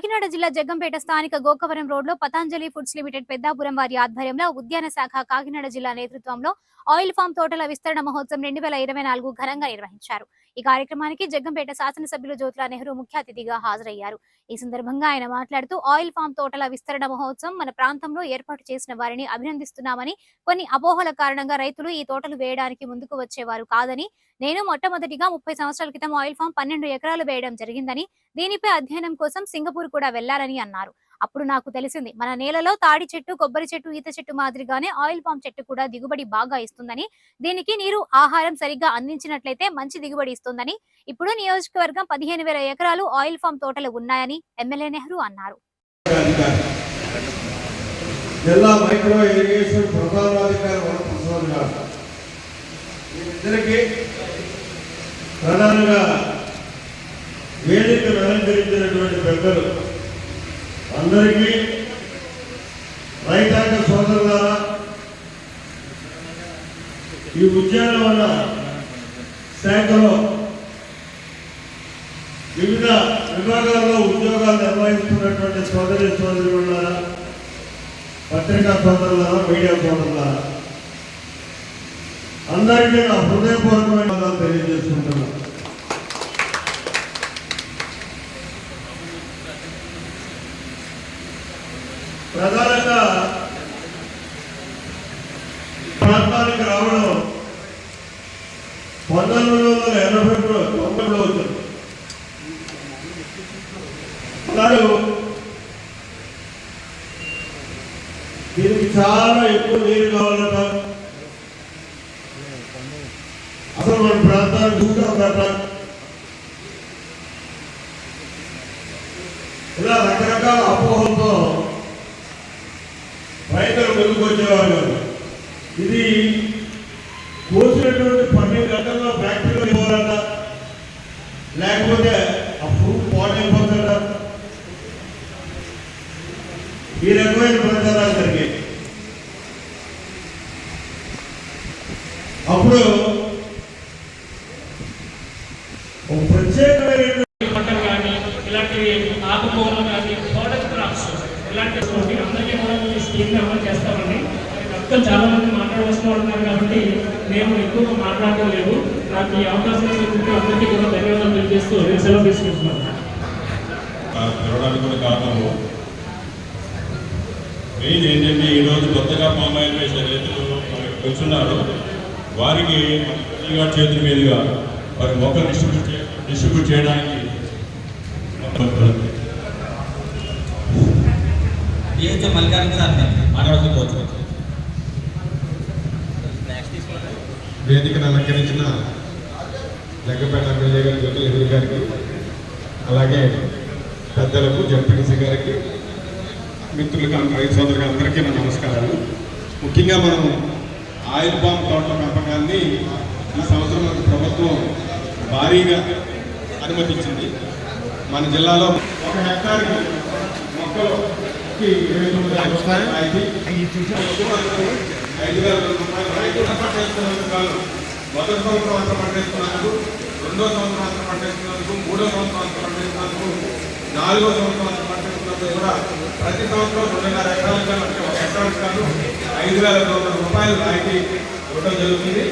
కాకినాడ జిల్లా జగ్గంపేట స్థానిక గోకవరం రోడ్లో పతాంజలి ఫుడ్స్ లిమిటెడ్ పెద్దాపురం వారి ఆధ్వర్యంలో ఉద్యాన శాఖ కాకినాడ జిల్లా నేతృత్వంలో ఆయిల్ ఫామ్ తోటల విస్తరణ మహోత్సవం రెండు వేల ఇరవై నాలుగు ఘనంగా నిర్వహించారు. ఈ కార్యక్రమానికి జగ్గంపేట శాసనసభ్యులు జ్యోతుల నెహ్రూ ముఖ్య అతిథిగా హాజరయ్యారు. ఈ సందర్భంగా ఆయన మాట్లాడుతూ ఆయిల్ ఫామ్ తోటల విస్తరణ మహోత్సవం మన ప్రాంతంలో ఏర్పాటు చేసిన వారిని అభినందిస్తున్నామని కొన్ని అపోహల కారణంగా రైతులు ఈ తోటలు వేయడానికి ముందుకు వచ్చేవారు కాదని నేను మొట్టమొదటిగా ముప్పై సంవత్సరాల క్రితం ఆయిల్ ఫామ్ పన్నెండు ఎకరాలు వేయడం జరిగిందని దీనిపై అధ్యయనం కోసం సింగపూర్ కూడా వెళ్ళారని అన్నారు. అప్పుడు నాకు తెలిసింది మన నేలలో తాడి చెట్టు కొబ్బరి చెట్టు ఈత చెట్టు మాదిరిగానే ఆయిల్ పామ్ చెట్టు కూడా దిగుబడి బాగా ఇస్తుందని దీనికి నీరు ఆహారం సరిగ్గా అందించినట్లయితే మంచి దిగుబడి ఇస్తుందని ఇప్పుడు నియోజకవర్గం పదిహేను వేల ఎకరాలు ఆయిల్ ఫామ్ తోటలు ఉన్నాయని ఎమ్మెల్యే నెహ్రూ అన్నారు. జిల్లా మైక్రో ఇరిగేషన్ ప్రధానాధికారి వరప్రసాద్ గారు. ప్రధానంగా వేదికను అలంకరించినటువంటి పెద్దలు అందరికీ రైతాంగ సోదరులారా ఈ ఉద్యానవన శాఖలో వివిధ విభాగాల్లో ఉద్యోగాలు నిర్వహిస్తున్నటువంటి సోదరి సోదరులారా పత్రికా సోదరులారా మీడియా సోదరులారా అందరికీ నా హృదయపూర్వకమైన తెలియజేసుకుంటున్నా. ప్రధానంగా ప్రాంతానికి రావడం పంతొమ్మిది వందల ఎనభై తొంభైలో వచ్చింది. అన్నాడు దీనికి చాలా ఎక్కువ నీరు కావాలి అసలు మన ప్రాంతాన్ని చూసామట ఇలా రకరకాల అపోహలతో రైతులు ముందుకు వచ్చేవారు ఇది కోసినటువంటి పన్నెండు గంటల్లో ఫ్యాక్టరీలో ఇవ్వాలంట లేకపోతే ఆ ఫ్రూట్ పాడైపోతుందట ఈ రకమైన ప్రచారాలు జరిగాయి అప్పుడు ఒక ప్రత్యేకమైన పంటలు కానీ ఇలాంటి ఆకుకూరలు కానీ ప్రోడక్ట్ క్రాప్స్ ఇలాంటి అందరికీ కూడా ఈ స్కీమ్ అమలు చేస్తామండి. మొత్తం చాలా మంది మాట్లాడవలసిన వాళ్ళు ఉన్నారు కాబట్టి నేను ఎక్కువగా మాట్లాడడం లేదు. నాకు ఈ అవకాశం అందరికీ కూడా ధన్యవాదాలు తెలియజేస్తూ నేను సెలవు తీసుకుంటున్నాను. పెరగడానికి కూడా కారణము. మెయిన్ ఏంటంటే ఈరోజు కొత్తగా పామ్ ఆయిల్ వేసిన రైతులు వచ్చున్నారు వారికి చేతుల మీదుగా వారి మొక్కలు డిస్ట్రిబ్యూట్ డిస్ట్రిబ్యూట్ చేయడానికి డిహెచ్ఓ మల్లికార్జున సార్ మాట్లాడుకోవచ్చు వేదికను అలంకరించిన జగ్గపేట ఎమ్మెల్యే గారి జ్యోతి ఎదురు గారికి అలాగే పెద్దలకు జడ్పీటీసీ గారికి మిత్రులకు రైతు సోదరులకు అందరికీ నా నమస్కారాలు. ముఖ్యంగా మనం ఆయిల్ పామ్ తోటల పెంపకాన్ని ఈ సంవత్సరం ప్రభుత్వం భారీగా అనుమతించింది. మన జిల్లాలో ఒక హెక్టార్కి మొక్కలకి ఇరవై తొమ్మిది. ఐదు వేల రూపాయలు రైతు పంట వేస్తున్నందుకు గాను మొదటి సంవత్సరం అంతా పంట వేస్తున్నందుకు రెండో సంవత్సరం అంతా పంట వేస్తున్నందుకు మూడో సంవత్సరం అంతా పంట వేస్తున్నందుకు నాలుగో సంవత్సరం అంతా పంట వేస్తున్నందుకు కూడా ప్రతి సంవత్సరం రెండున్నర ఎకరాలకు ఒక ఎకరానికి గాను ఐదు వేల రూపాయలు రాయితీ ఇవ్వడం జరుగుతుంది.